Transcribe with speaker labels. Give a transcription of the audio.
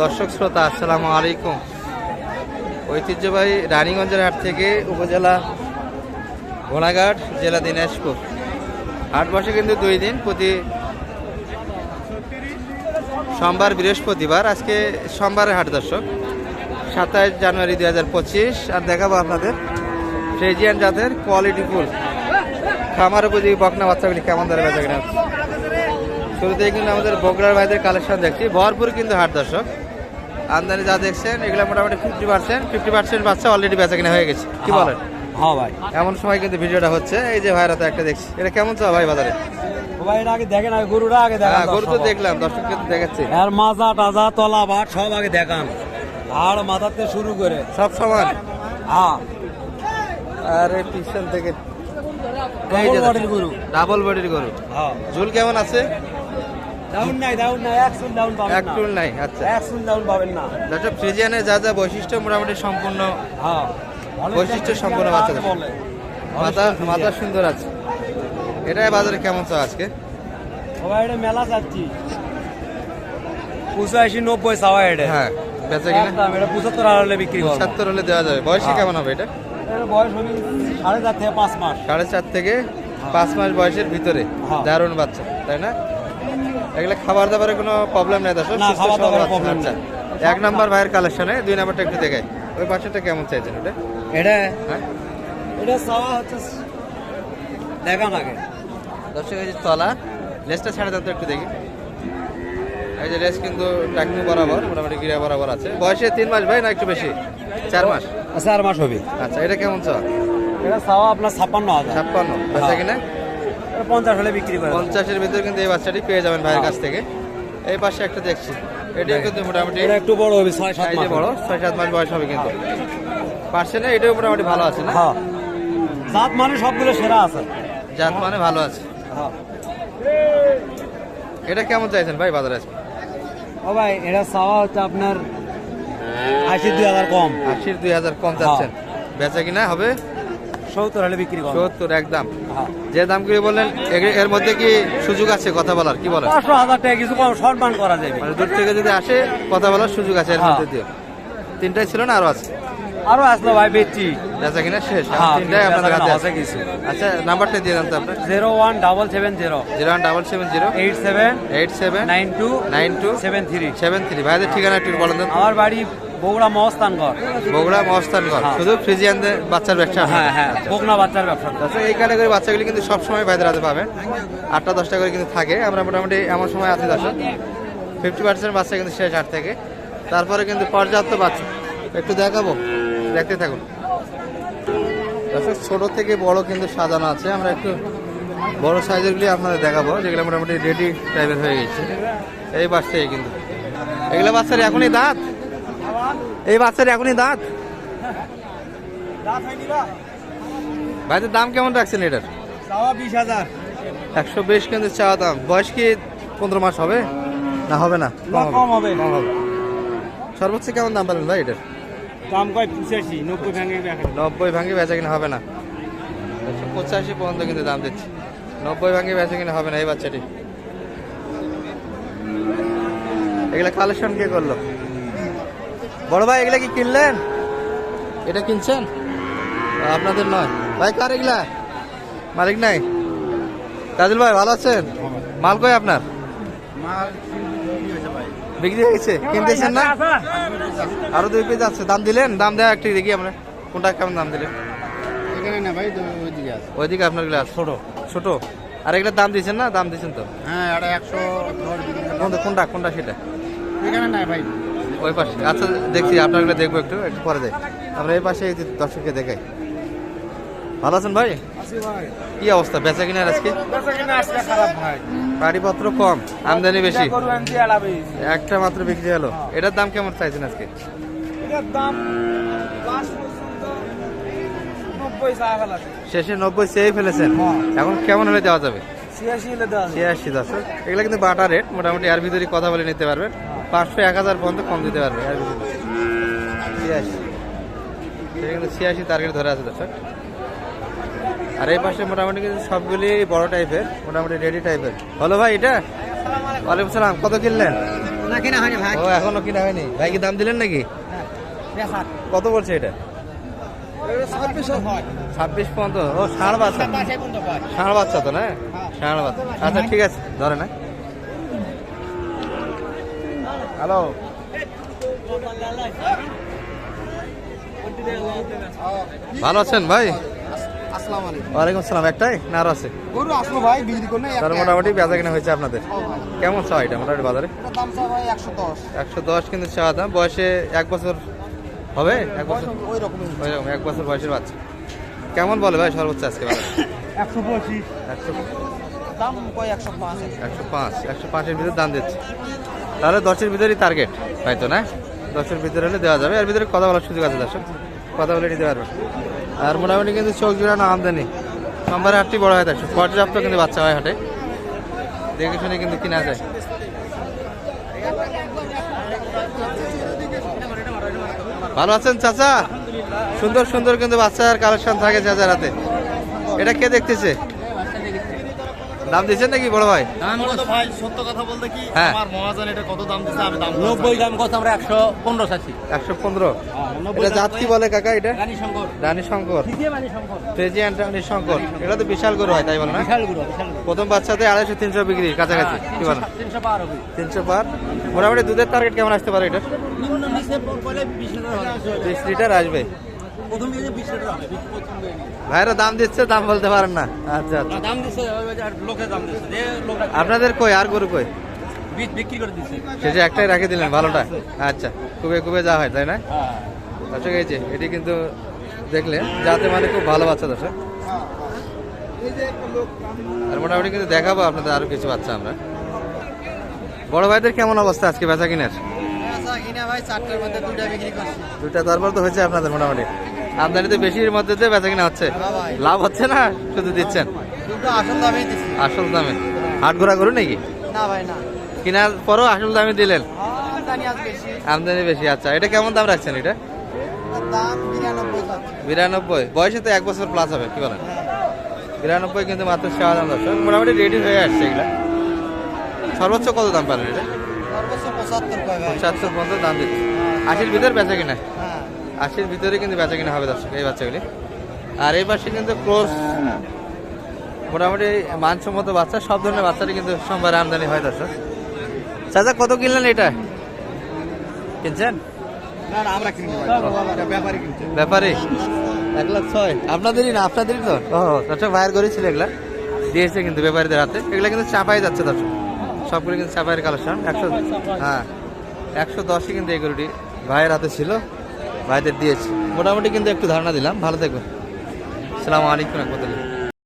Speaker 1: দর্শক শ্রোতা, আসসালামু আলাইকুম। ঐতিহ্যবাহী রানীগঞ্জের হাট থেকে উপজেলা ঘোড়াঘাট, জেলা দিনাজপুর। হাট বসে কিন্তু দুই দিন, প্রতি সোমবার, বৃহস্পতিবার। আজকে সোমবারের হাট দর্শক সাতাশ জানুয়ারি দুই হাজার পঁচিশ। আর দেখাবো আপনাদের, ফ্রেজিয়ান জাতের কোয়ালিটি ফুল। খামার উপযোগী বকনা বাচ্চাগুলি কেমন ধরে বেচা কিনা? শুরুতেই কিন্তু আমাদের বগুড়ার ভাইদের কালেকশন দেখছি। ভরপুর কিন্তু হাট দর্শক। আমদানি যা দেখছেন এগুলো মোটামুটি ফিফটি পার্সেন্ট ফিফটি পার্সেন্ট বাচ্চা অলরেডি বেচা কিনা হয়ে গেছে। কি বলেন?
Speaker 2: হ্যাঁ ভাই।
Speaker 1: এমন সময় কিন্তু ভিডিওটা হচ্ছে। এই যে ভাইরা তো একটা দেখছি। এটা কেমন চা ভাই বাজারে?
Speaker 2: ভাই এটা আগে দেখেন আগে গরুটা আগে
Speaker 1: হ্যাঁ
Speaker 2: দেখান
Speaker 1: গরু তো দেখলাম দর্শক কিন্তু দেখাচ্ছি।
Speaker 2: আর মাজা টাজা তলা ভাট সব আগে দেখান। আর মাথাতে শুরু করে।
Speaker 1: সব সমান?
Speaker 2: হ্যাঁ।
Speaker 1: আর পিছন থেকে
Speaker 2: গরু।
Speaker 1: ডাবল বডির গরু।
Speaker 2: হ্যাঁ।
Speaker 1: ঝুল কেমন আছে?
Speaker 2: ডাউন নাই ডাউন নাই এক সুন ডাউন পাবেন
Speaker 1: এক
Speaker 2: না।
Speaker 1: টুল নাই আচ্ছা।
Speaker 2: এক সুন ডাউন পাবেন না।
Speaker 1: দর্শক ফ্রিজিয়ানের যা যা বৈশিষ্ট্য মোটামুটি সম্পূর্ণ
Speaker 2: হ্যাঁ।
Speaker 1: বৈশিষ্ট্য সম্পন্ন বাচ্চাদের।
Speaker 2: বলে।
Speaker 1: মাথা মাথা সুন্দর আছে। এটা বাজারে কেমন চা আজকে?
Speaker 2: ও এটা মেলা যাচ্ছি পঁচাশি নব্বই এটা।
Speaker 1: হ্যাঁ বেচা কিনা?
Speaker 2: একদম, এটা পঁচাত্তর হাজার বিক্রি করব।
Speaker 1: হলে দেওয়া যাবে। বয়সী
Speaker 2: হ্যাঁ।
Speaker 1: কেমন হবে এটা?
Speaker 2: এর বয়স হবে সাড়ে চার থেকে পাঁচ মাস।
Speaker 1: সাড়ে চার থেকে পাঁচ মাস বয়সের ভিতরে
Speaker 2: হ্যাঁ।
Speaker 1: দারুণ বাচ্চা তাই না? এগুলো খাবার দাবারের কোনো প্রবলেম নেই দর্শক। আচ্ছা।
Speaker 2: নেই।
Speaker 1: এক নাম্বার ভাইয়ের কালেকশনে দুই নাম্বারটা একটু দেখাই। ওই পাশেরটা কেমন চাইছেন ওটা?
Speaker 2: এটা?
Speaker 1: হ্যাঁ?
Speaker 2: এটা সাওয়া হচ্ছে দেখান আগে।
Speaker 1: দর্শক এই যে তলা লেসটা ছেড়ে দেন তো একটু দেখি। এই যে লেস কিন্তু টাকনু বরাবর মোটামুটি গিরা বরাবর আছে। বয়সে তিন মাস ভাই না একটু বেশি? চার মাস?
Speaker 2: চার মাস হবে।
Speaker 1: আচ্ছা এটা কেমন চা
Speaker 2: এটা সাওয়া আপনার ছাপ্পান্ন হাজার।
Speaker 1: ছাপ্পান্ন। বেচা
Speaker 2: হ্যাঁ।
Speaker 1: কিনা?
Speaker 2: পঞ্চাশ হলে বিক্রি করে
Speaker 1: পঞ্চাশের ভিতরে কিন্তু এই বাচ্চাটি পেয়ে যাবেন ভাইয়ের কাছ থেকে। এই পাশে একটা দেখছি। এটিও কিন্তু মোটামুটি
Speaker 2: এটা একটু বড় হবে ছয় সাত
Speaker 1: সাইজে
Speaker 2: মাস
Speaker 1: বড় ছয় সাত মাস বয়স হবে কিন্তু। পারছে না এটাও মোটামুটি ভালো আছে না?
Speaker 2: হ্যাঁ। জাত মানে সবগুলো সেরা আছে।
Speaker 1: জাত মানে ভালো আছে।
Speaker 2: হ্যাঁ।
Speaker 1: এটা কেমন চাইছেন ভাই বাজারে? আজকে
Speaker 2: ও ভাই এটা সাওয়া হচ্ছে আপনার আশি দুই হাজার কম।
Speaker 1: আশির দুই হাজার কম চাচ্ছেন। বেচা কিনা হবে
Speaker 2: সত্তর হলে বিক্রি
Speaker 1: সত্তর একদম।
Speaker 2: হ্যাঁ
Speaker 1: যে দাম করে বললেন এর- মধ্যে কি সুযোগ আছে কথা বলার? কি বলেন?
Speaker 2: পাঁচশো হাজার টাকা কিছু কম সম্মান করা যাবে।
Speaker 1: মানে দূর থেকে যদি আসে কথা বলার সুযোগ আছে এর
Speaker 2: হ্যাঁ।
Speaker 1: মধ্যে দিয়ে। তিনটাই ছিল না আরও আছে?
Speaker 2: আরও আসলো ভাই বেচছি
Speaker 1: বেচা কিনা শেষ?
Speaker 2: হ্যাঁ
Speaker 1: তিনটাই আপনাদের হাতে
Speaker 2: আছে? কিছু।
Speaker 1: আচ্ছা নাম্বারটা দিয়ে দেন তো আপনার।
Speaker 2: Zero one double seven zero.
Speaker 1: Zero one double seven zero.
Speaker 2: Eight seven
Speaker 1: eight seven
Speaker 2: nine two
Speaker 1: nine two
Speaker 2: seven three.
Speaker 1: Seven three. ভাইদের ঠিকানা একটু বলেন
Speaker 2: আমার বাড়ি বগুড়া মহস্তানগড়
Speaker 1: বগুড়া মহস্তানগড়
Speaker 2: হ্যাঁ।
Speaker 1: শুধু ফ্রিজিয়ানদের বাচ্চার ব্যবসা
Speaker 2: হ্যাঁ হ্যাঁ বকনা বাচ্চার ব্যবসা।
Speaker 1: আচ্ছা এই ক্যাটাগরি বাচ্চাগুলি কিন্তু সবসময় ভাইদের হাতে পাবেন। আটটা দশটা করে কিন্তু থাকে। আমরা মোটামুটি এমন সময় আছি দর্শক। ফিফটি পার্সেন্ট বাচ্চা কিন্তু শেষ হাট থেকে। তারপরে কিন্তু পর্যাপ্ত বাচ্চা। একটু দেখাবো। দেখতে থাকুন। দর্শক ছোট থেকে বড় কিন্তু সাজানো আছে। আমরা একটু বড় সাইজেরগুলি আপনাদের দেখাবো যেগুলো মোটামুটি রেডি টাইপের হয়ে গেছে। এই বাচ্চাই কিন্তু। এগুলো বাচ্চার এখনই দাঁত? এই বাচ্চার এখনই দাঁত? ভাইদের দাম কেমন রাখছেন এটার?
Speaker 2: বিশ হাজার।
Speaker 1: একশো বিশ কিন্তু চাওয়া দাম। বয়স কি পনেরো মাস হবে? না হবে না?
Speaker 2: কম হবে।
Speaker 1: কম হবে। সর্বোচ্চ কেমন দাম পাবেন ভাই এটার?
Speaker 2: দাম কয়? পঁচাশি নব্বই ভেঙে
Speaker 1: নব্বই ভাঙে বেচা কিনা হবে না। একশো পঁচাশি পর্যন্ত কিন্তু দাম দিচ্ছে। নব্বই ভাঙে বেচা কিনা হবে না এই বাচ্চাটি। এগুলো কালেকশন কে করল? বড় ভাই এগুলা কি কিনলেন? এটা কিনছেন? আপনাদের নয়। ভাই কার এগুলা? মালিক নাই। কাজল ভাই ভালো আছেন? মাল কই আপনার? বিক্রি হয়ে গেছে? কিনতেছেন না? আরও দুই পিস আছে। দাম দিলেন? দাম দেওয়া একটু দেখি আমরা। কোনটা কেমন দাম দিলেন?
Speaker 3: এখানে না ভাই ওইদিকে আছে।
Speaker 1: ওইদিকে আপনার গ্লাস ছোট। ছোট? আর এগুলো দাম দিয়েছেন না? দাম দিয়েছেন তো?
Speaker 3: হ্যাঁ এটা একশো
Speaker 1: কোনটা কোনটা কোনটা সেটা?
Speaker 3: এখানে নাই ভাই।
Speaker 1: ওই পাশে। আচ্ছা দেখছি আপনারগুলো দেখব একটু একটু পরে দেখ। আমরা এই পাশে দর্শককে দেখাই। ভালো আছেন ভাই? কি অবস্থা? বেচা কিনার আজকে? গাড়িপত্র কম আমদানি বেশি। একটা মাত্র বিক্রি হলো। এটার দাম কেমন চাইছেন আজকে? শেষে নব্বই চেয়ে ফেলেছেন। এখন কেমন হলে দেওয়া যাবে?
Speaker 2: ছিয়াশি
Speaker 1: এগুলো কিন্তু বাটা রেট মোটামুটি এর ভিতরে কথা বলে নিতে পারবেন। পাঁচশো এক হাজার পর্যন্ত কম দিতে পারবে এর ভিতরে ছিয়াশি। কিন্তু ছিয়াশি টার্গেট ধরে আছে দর্শক। আর এই পাশে মোটামুটি কিন্তু সবগুলি বড় টাইপের মোটামুটি রেডি টাইপের হলো ভাই এটা? ওয়ালাইকুম সালাম কত কিনলেন?
Speaker 2: না কিনা হয়নি ভাই।
Speaker 1: ও এখনও কিনা হয়নি। ভাই কি দাম দিলেন নাকি? কত বলছে এটা? ছাব্বিশ পর্যন্ত ও ষাঁড় বাচ্চা। ষাঁড় বাচ্চা তো না? ষাঁড় বাচ্চা। আচ্ছা ঠিক আছে ধরে না হ্যালো ভালো আছেন ভাই?
Speaker 3: আসসালামু
Speaker 1: ওয়ালাইকুম সালাম একটাই না আরও আছে?
Speaker 3: গরু আসলো ভাই বিক্রি
Speaker 1: তার মোটামুটি বেচা কিনা হয়েছে আপনাদের। কেমন চাও এটা মোটামুটি বাজারে?
Speaker 3: দাম ভাই একশো দশ।
Speaker 1: একশো দশ কিন্তু চাওয়া দাম বয়সে এক বছর হবে? এক বছর?
Speaker 3: ওই রকমই
Speaker 1: ওইরকম এক বছর বয়সের বাচ্চা। কেমন বলে ভাই সর্বোচ্চ আজকে বাজারে?
Speaker 2: একশো পঁচিশ।
Speaker 1: একশো
Speaker 3: দাম কয় একশো পাঁচ?
Speaker 1: একশো পাঁচ একশো পাঁচের ভিতরে দাম দিচ্ছে। তাহলে দশের ভিতরেই টার্গেট তাই তো না? দশের ভিতরে হলে দেওয়া যাবে। এর ভিতরে কথা বলার সুযোগ আছে, দর্শক। কথা বলে নিতে পারবেন। আর মোটামুটি কিন্তু চোখ জোড়ানো আমদানি। সোমবারে হাটটি বড় হয় থাকে পর্যাপ্ত কিন্তু বাচ্চা হয় হাটে। দেখে শুনে কিন্তু কিনা যায়। ভালো আছেন, চাচা? সুন্দর সুন্দর কিন্তু বাচ্চার কালেকশন থাকে চাচার হাতে। এটা কে দেখতেছে? দাম দিচ্ছেন নাকি বড় ভাই?
Speaker 3: ভাই সত্য কথা বলতে কি?
Speaker 1: হ্যাঁ।
Speaker 3: আমার মহাজন এটা কত দাম দিচ্ছে আমি দাম
Speaker 2: নব্বই দাম কত আমরা একশো পনেরো চাচ্ছি।
Speaker 1: একশো পনেরো? এটা জাত কি বলে কাকা এটা?
Speaker 2: রানী শঙ্কর।
Speaker 1: রানী শঙ্কর।
Speaker 2: রানী শঙ্কর।
Speaker 1: ফ্রেজিয়ান রানী শঙ্কর। এটা তো বিশাল গরু হয় তাই বলে না?
Speaker 2: বিশালগুলো
Speaker 1: প্রথম বাচ্চাতে আড়াইশো তিনশো বিক্রি কাছাকাছি। কি বলেন?
Speaker 2: তিনশো পার হবে
Speaker 1: তিনশো পার? মোটামুটি দুধের টার্গেট কেমন আসতে পারে এটা?
Speaker 2: নিম্ন নিচে পরে বিশ লিটার হবে
Speaker 1: বিশ লিটার আসবে। ভাইরা দাম দিচ্ছে দাম বলতে পারেন না। আচ্ছা আচ্ছা।
Speaker 2: দাম দিচ্ছে আর দাম দিচ্ছে
Speaker 1: আপনাদের কই আর গরু কই?
Speaker 2: বীজ বিক্রি করে দিচ্ছে।
Speaker 1: শেষে একটাই রাখে দিলেন ভালোটা। আচ্ছা কুবে কুবে যা হয় তাই না?
Speaker 2: হ্যাঁ।
Speaker 1: দর্শক এই যে এটি কিন্তু দেখলেন যাতে মানে খুব ভালো বাচ্চা দর্শক। আর মোটামুটি কিন্তু দেখাবো আপনাদের আরও কিছু বাচ্চা আমরা। বড় ভাইদের কেমন অবস্থা আজকে বেচা কিনার?
Speaker 3: কিনা ভাই চারটার মধ্যে দুটা বিক্রি
Speaker 1: তারপর তো হয়েছে আপনাদের মোটামুটি। আমদানি তো বেশির মধ্যে দিয়ে বেচা কিনা হচ্ছে। লাভ হচ্ছে না শুধু দিচ্ছেন?
Speaker 3: আসল দামে দিছি
Speaker 1: আসল দামে। হাট ঘোরা করুন নাকি?
Speaker 3: না ভাই না।
Speaker 1: কেনার পরও আসল দামে দিলেন? আমদানি বেশি। আচ্ছা। এটা কেমন দাম রাখছেন এটা?
Speaker 3: বিরানব্বই
Speaker 1: বয়সে তো এক বছর প্লাস হবে কি বলেন? বিরানব্বই কিন্তু মাত্র সেবা দাম দর্শক মোটামুটি রেডি হয়ে আসছে এগুলো। সর্বোচ্চ কত দাম পাবেন এটা?
Speaker 3: পঁচাত্তর
Speaker 1: পর্যন্ত দাম দিচ্ছে। আশির ভিতরে বেচা কিনা?
Speaker 3: হ্যাঁ
Speaker 1: আশির ভিতরে কিন্তু বেচা কিনা হবে দর্শক এই বাচ্চাগুলি। আর এই পাশে কিন্তু ক্রস মোটামুটি মানসম্মত বাচ্চা সব ধরনের বাচ্চারই কিন্তু সোমবার আমদানি হয় দর্শক। চাচা কত কিনলেন এটা? কিনছেন? ব্যাপারে এক লাখ ছয়। আপনাদেরই না আপনাদেরই তো? ও দর্শক ভাইয়ের করেছিল এগুলা। দিয়েছে কিন্তু ব্যাপারীদের হাতে। এগুলা কিন্তু চাপাই যাচ্ছে দর্শক। সবগুলো কিন্তু চাপাইয়ের কালেকশন। একশো হ্যাঁ একশো দশই কিন্তু এই গরুটি ভাইয়ের হাতে ছিল। ভাইদের দিয়েছি। মোটামুটি কিন্তু একটু ধারণা দিলাম। ভালো থাকবেন। সালাম আলাইকুম রহমতুল্লাহ।